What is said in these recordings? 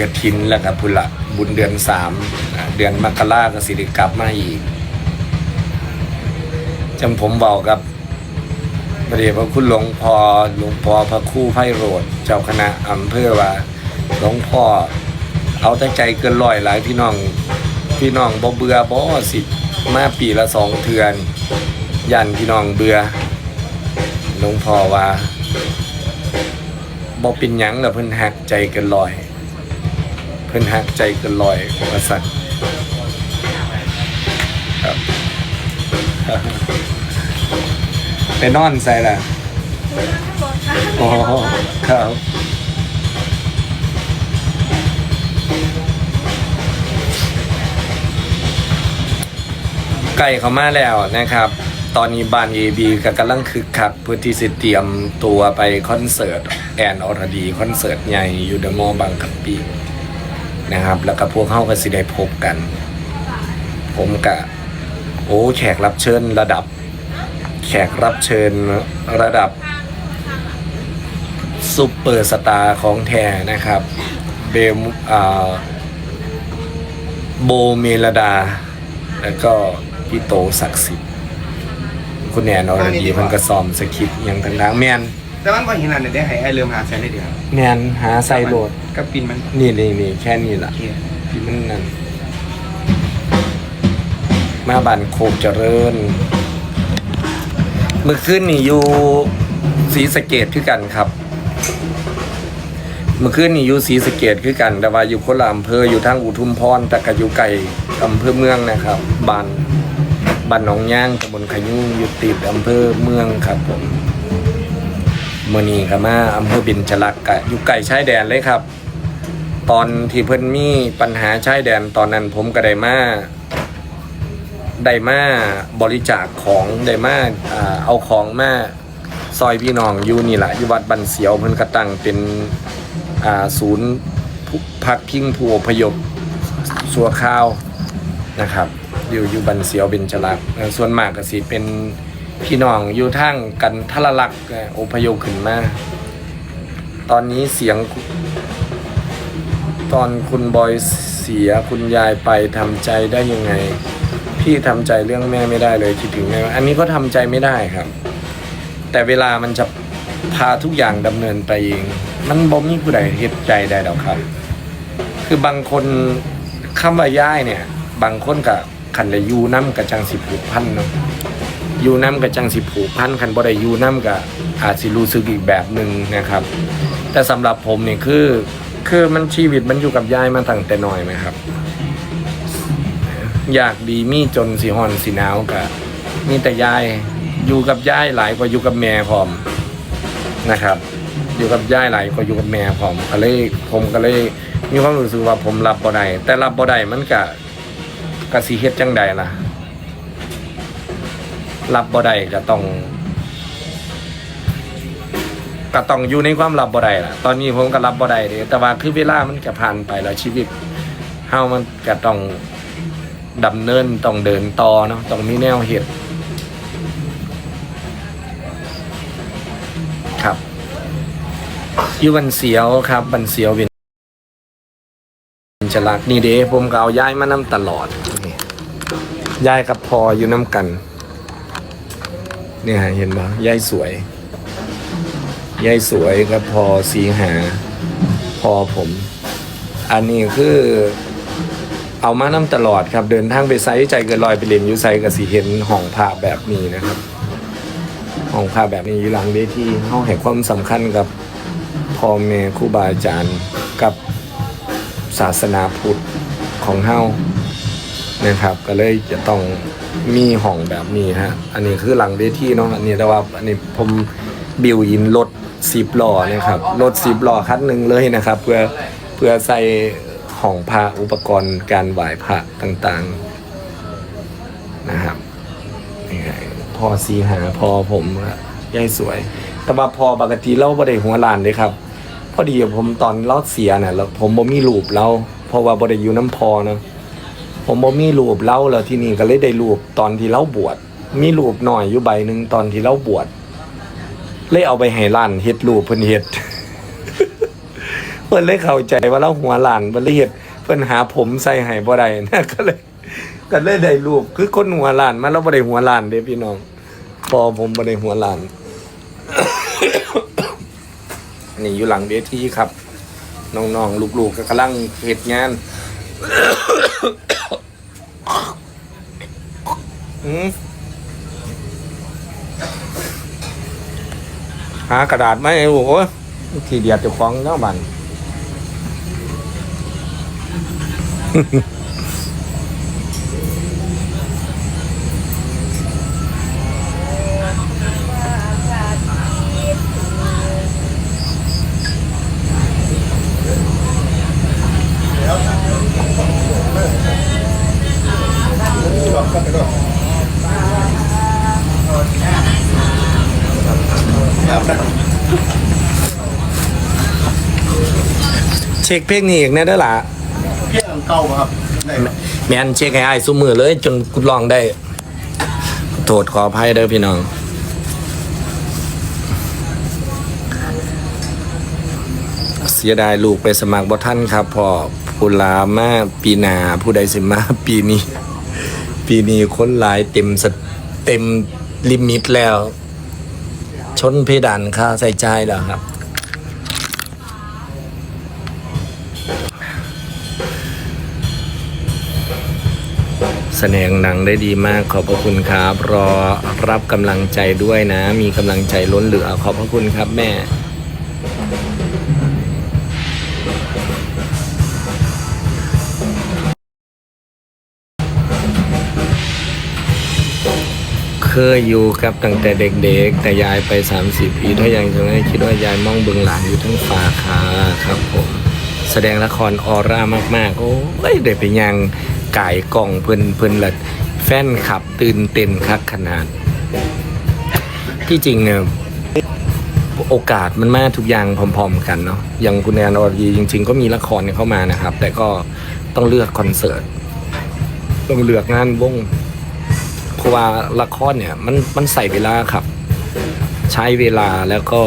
กระทินแล้วกับพุละบุญเดือนสามเดือนมกราก็สิริกลับมาอีกจำผมบอกกับพระเดชพระคุณหลวงพ่อหลวงพ่อพระคู่ไพโรธเจ้าคณะอำเภอว่าหลวงพ่อเอาแต่ใจเกินร้อยหลายพี่น้องพี่น้องบ่เบื่อบ่สิมาปีละสองเทือน ยันพี่น้องเบื่อหลวงพ่อว่าบ่เป็นหยังแล้วเพิ่นหักใจเกินร้อย เพิ่นหักใจเกินร้อยว่าซั่นครับไปนอนใส่ล่ะอ๋อครับใกล้เข้ามาแล้วนะครับ ตอนนี้บ้าน AB ก็กำลังคึกคักเพื่อที่จะเตรียมตัวไปคอนเสิร์ต แอนอรดีคอนเสิร์ตใหญ่อยู่เดอะมอลล์บางกะปิ นะครับ แล้วก็พวกเขาก็สิได้พบกัน ผมกะโอ้แขกรับเชิญระดับ แขกรับเชิญระดับซุปเปอร์สตาร์ของแท้นะครับเบมอ่าโบเมลดา แล้วก็พี่โตศักดิ์สิทธิ์คุณแนนอรดีเพิ่นก็ซ้อมสคริปต์อยังต่างๆแมนแต่มันพอเห็นอันเนี้ยให้ไอ้เริ่มหาแสนได้เดียวแมนหาใส่โหลด ก็ปินมันนี่นี่นี่แค่นี้ล่ะโอเคพี่มันนั่นมาบันโคกเจริญ เมื่อคืนนี่อยู่ศรีสะเกดคือกันครับ เมื่อคืนนี่อยู่ศรีสะเกดคือกัน แต่ว่าอยู่คนละอำเภออยู่ทางอุทุมพรแต่ก็อยู่ไกลอำเภอเมืองนะครับบ้านบ้านหนองย่างตำบลขยุงอยู่ติดอำเภอเมืองครับผมเมื่อนี้ก็มาอำเภอบินจลักกะอยู่ไกลชายแดนเลยครับ ตอนที่เพิ่นมีปัญหาชายแดนตอนนั้นผมก็ได้มาได้มาบริจาคของได้มาเอาของมาซอยพี่น้องอยู่นี่แหละอยู่วัดบันเสียวเพิ่นก็ตั้งเป็นศูนย์พักพิงผู้อพยพสัวข้าวนะครับอยู่อยู่บันเสียวเบญจลักษ์ส่วนมากก็สิเป็นพี่น้องอยู่ทางกันทรลักอพยพขึ้นมาตอนนี้เสียง ตอนคุณบอยเสียคุณยายไปทำใจได้ยังไง พี่ทำใจเรื่องแม่ไม่ได้เลยคิดถึงแม่อันนี้ก็ทำใจไม่ได้ครับ แต่เวลามันจะพาทุกอย่างดำเนินไปเอง มันบ่มีผู้ใดเฮ็ดใจได้ดอกครับ คือบางคนคำว่าย่ายเนี่ย บางคนกับขันได้อยูน้ำกับจังสิผูกพันเนาะอยูน้ำกับจังสิผูกพันขันบ่ได้อยูน้ำกับอาจสิรู้สึกอีกแบบหนึ่งนะครับ แต่สำหรับผมเนี่ยคือ คือมันชีวิตมันอยู่กับยายมาตั้งแต่น้อยไหมครับ อยากดีมีจนสีหอนสีหนาวกะมีแต่ยายอยู่กับยายหลายกว่าอยู่กับแม่พร้อมนะครับ อยู่กับยายหลายกว่าอยู่กับแม่พร้อมก็เลยผมก็เลยมีความรู้สึกว่าผมรับบ่ได้แต่รับบ่ได้มันกะกะสิเฮ็ดจังใดล่ะ รับบ่ได้ก็ต้อง ก็ต้องอยู่ในความลับบ่ได้ล่ะ ตอนนี้ผมก็รับบ่ได้เด้แต่ว่าคือเวลามันก็ผ่านไปแล้วชีวิตเฮามันก็ต้องดำเนินต้องเดินต่อเนาะต้องมีแนวเหตุครับอยู่บันเสียวครับบันเสียวเป็นจลักนี่เด้ผมก็เอาย้ายมานํตลอดย้ายกับพออยู่น้ำกัน เนี่ยเห็นปะย้ายสวย ยายสวยกับพอสีหา พอผม อันนี้คือเอามานํตลอดครับ เดินทางไปไซต์ใจเกินลอยไปเรียนยูไซกับสีเห็นห้องผ้าแบบนี้นะครับห้องผ้าแบบนี้อยู่หลังเวทีเฮาให้ความสำคัญกับพ่อแม่ครูบาอาจารย์กับศาสนาพุทธของเฮานะครับ ก็เลยจะต้องมีห้องแบบนี้ฮะ อันนี้คือหลังเวทีเนาะอันนี้แต่ว่าอันนี้ผมบิวอินรถ สิบล้อนะครับรถสิบล้อคันหนึ่งเลยนะครับ เพื่อเพื่อใส่ห้องพระอุปกรณ์การไหว้พระต่างๆนะครับนี่ไงพอสีหาพอผมยายสวย แต่ว่าพอปกติเราบ่ได้หัวลานเลยครับ พอดีผมตอนเราเสียเนี่ยแล้วผมบ่มีรูปเราเพราะว่าบ่ได้อยู่น้ำพอเนาะผมบ่มีรูปเล่าแล้วที่นี่ก็เลยได้รูปตอนที่เล่าบวชมีรูปหน่อยอยู่ใบหนึ่งตอนที่เล่าบวช เลยเอาไปให้ร้านเฮ็ดรูปเพิ่นเฮ็ดเพิ่นเลยเข้าใจว่าเราหัวหลานเพิ่นเลยเฮ็ดเพิ่นหาผมใส่ให้บ่ได้นะก็เลยก็เลยได้รูปคือคนหัวหลานมาเราบ่ได้หัวหลานเด้พี่น้อง พอผมบ่ได้หัวหลาน นี่อยู่หลังเวทีครับน้องๆลูกๆก็กำลังเฮ็ดงานอืม หากระดาษไหมโอ้โหทีเดียดเจ้าของเจ้าบัน เช็คเพลงนี้อีกแน่ด้อล่ะเพี้ยงเก่าครับได้ไหมแมนเช็คให้อ้ายซุมือเลย จนกูลองได้ โทษขออภัยเด้อพี่น้อง เสียดายลูกไปสมัครบ่ท่านครับพอผู้ลามาปีหนาผู้ใดสิมาปีนี้ ปีนี้คนหลายเต็มสเต็มลิมิตแล้ว ชนเพดานค่าใส่ใจายแล้วครับ แสดงหนังได้ดีมากขอบพระคุณครับ รอรับกำลังใจด้วยนะ มีกำลังใจล้นเหลือขอบพระคุณครับแม่เคยอยู่ครับตั้งแต่เด็กๆ แต่ยายไป 30 ปีถ้ายังจะไม่คิดว่ายายมองเบึงหลานอยู่ทั้งฝาขาครับผม แสดงละครออร่ามากๆ โอ้ยได้ไปยัง ก่ายกล่องเพิ่นเพิ่นละแฟนขับตื่นเต้นคักขนาด ที่จริงเนี่ยโอกาสมันมาทุกอย่างพร้อม ๆ กันเนาะอย่างคุณแอนอรดีจริง ๆ ก็มีละครเนี่ยเข้ามานะครับ แต่ก็ต้องเลือกคอนเสิร์ตต้องเลือกงานวงเพราะว่าละครเนี่ยมันมันใส่เวลาครับ ใช้เวลาแล้วก็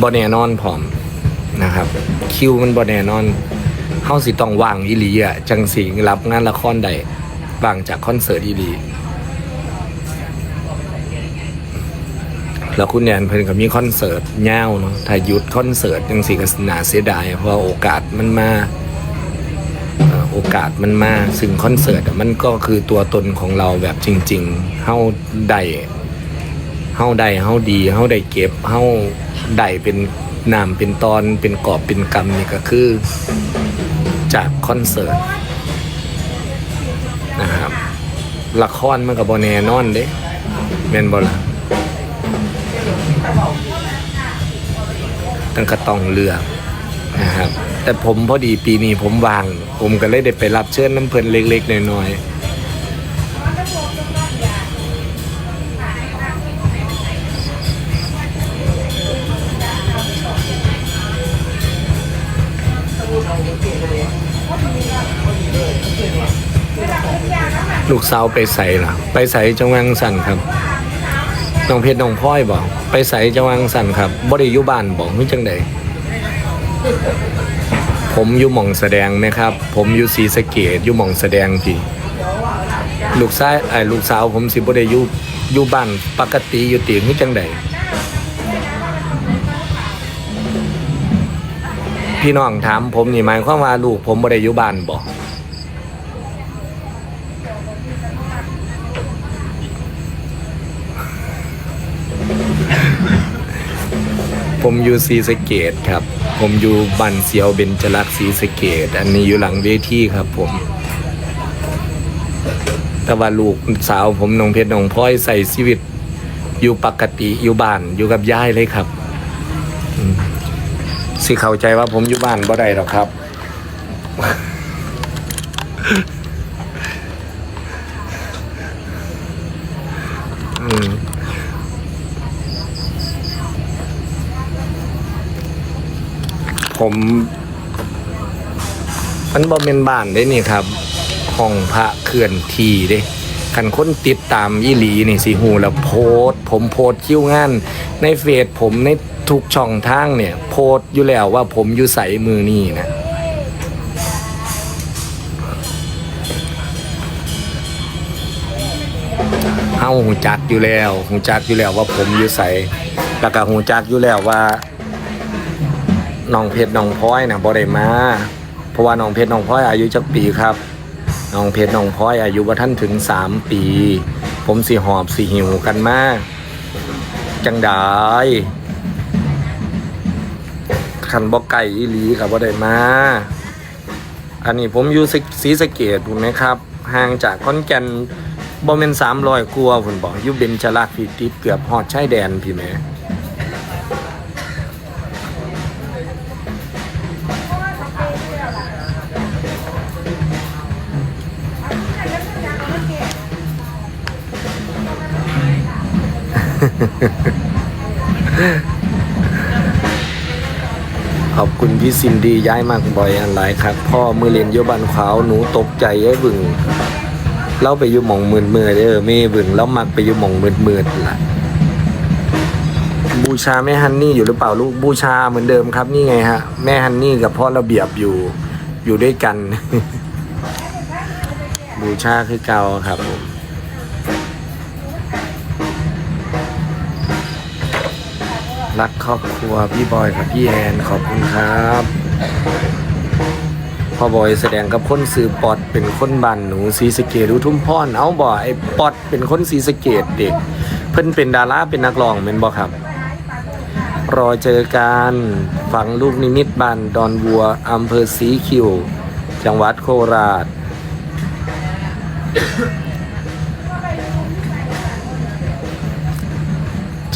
บอแน่นอนพร้อมนะครับ คิวมันบอแน่นอน เฮาสิต้องว่างอีหลีอะจังสิรับงานละครได้ว่างจากคอนเสิร์ตอีหลีแล้วคุณแนนเพิ่นก็มีคอนเสิร์ตยาเนาะถ้าหยุดคอนเสิร์ตจังสิก็น่าเสียดายเพราะโอกาสมันมาโอกาสมันมาซึ่งคอนเสิร์ตมันก็คือตัวตนของเราแบบจริง ๆเฮาได้เฮาได้เฮาดีเฮาได้เก็บเฮาได้เป็นนามเป็นตอนเป็นกอบเป็นกรรมนี่ก็คือ จากคอนเสิร์ตนะครับละครมันกับบอแนนอนเด้แมนบอละตั้งกระตองเรือนะครับแต่ผมพอดีปีนี้ผมวาง ผมก็เลยได้ไปรับเชิญน้ำเพลินเล็กๆน้อยๆ ลูกสาวไปใส่ล่ะ ไปใส่จังหวังสันครับน้องเพชรน้องพ่อยบอกไปใส่จังหวังสันครับบ่ได้อยู่บ้านบอกนี่จังใดผมอยู่หม่องแสดงไหมครับ ผมอยู่ศรีสะเกดอยู่หม่องแสดงพี่ลูกชายไอ้ลูกสาวผมสิบ่ได้อยู่อยู่บ้านปกติอยู่ตีนี่จังใดพี่น้องถามผมนี่หมายความว่าลูกผมบ่ได้อยู่บ้านบ่ ผมอยู่ศรีสเกดครับ ผมอยู่บันเซียวเบญจรักษ์ซีสเกดอันนี้อยู่หลังเวทีครับผม แต่ว่าลูกสาวผมน้องเพชรน้องพลอยใส่ชีวิต อยู่ปกติอยู่บ้านอยู่กับยายเลยครับสิเข้าใจว่าผมอยู่บ้านบ่ได้หรอกครับ อืม ผมมันบ่เป็นบ้านเด้นี่ครับห้องพระเคลื่อนที่เด้คันคนติดตามยี่หลีนี่สิหูแล้วโพสผมโพสคิ้วงาน ในเฟซผมในทุกช่องทางเนี่ย โพสอยู่แล้วว่าผมอยู่ใส่มือนี่นะเฮาหูจักอยู่แล้วหูจักอยู่แล้วว่าผมอยู่ใส่แล้วก็หูจักอยู่แล้วว่า น้องเพชรน้องพลอยนะบ่ได้มาเพราะว่าน้องเพชรน้องพลอยอายุจักปีครับน้องเพชรน้องพลอยอายุว่าท่านถึงสามปี ผมสิหอบสิหิวกันมาก จังได้ขันบอไก่อีหลีกับว่ได้มาอันนี้ผมอยู่ศรีสะเกดถูกไหมครับห่างจากขอนแก่นบ่เป็นสามร้อยกว่าผมบอกอยู่เบญจรักษ์พี่ติดเกือบหอดชายแดนพี่แหม่ ขอบคุณพี่ซินดีย้ายมากบ่อยอันหลายครับพ่อมือเรียนโยบันขาวหนูตกใจไอ้บึงเราไปอยู่หมองมืดมืดเด้อไม่บึงแล้วมักไปอยู่หมองมืดมืดล่ะ บูชาแม่ฮันนี่อยู่หรือเปล่าลูกบูชาเหมือนเดิมครับนี่ไงฮะ แม่ฮันนี่กับพ่อระเบียบอยู่อยู่ด้วยกัน บูชาคือเก่าครับผม รักครอบครัวพี่บอยกับพี่แอนขอบคุณครับพ่อบอยแสดงกับคนซื้อปอดเป็นคนบันหนูซีสเกตอุทุ่มพรเอาบ่ไอ้ปอดเป็นคนซีสเกตเด็ก เพิ่นเป็นดาราเป็นนักร้องเป็นบ่ครับ รอเจอกันฝังลูกนิมิตบันดอนบัวอำเภอสีคิว จังหวัดโคราช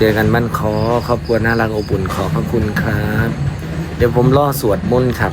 เจอกันบ้านคอครอบครัวน่ารักอบอุ่นขอพระคุณครับ เดี๋ยวผมล่อสวดมนต์ครับ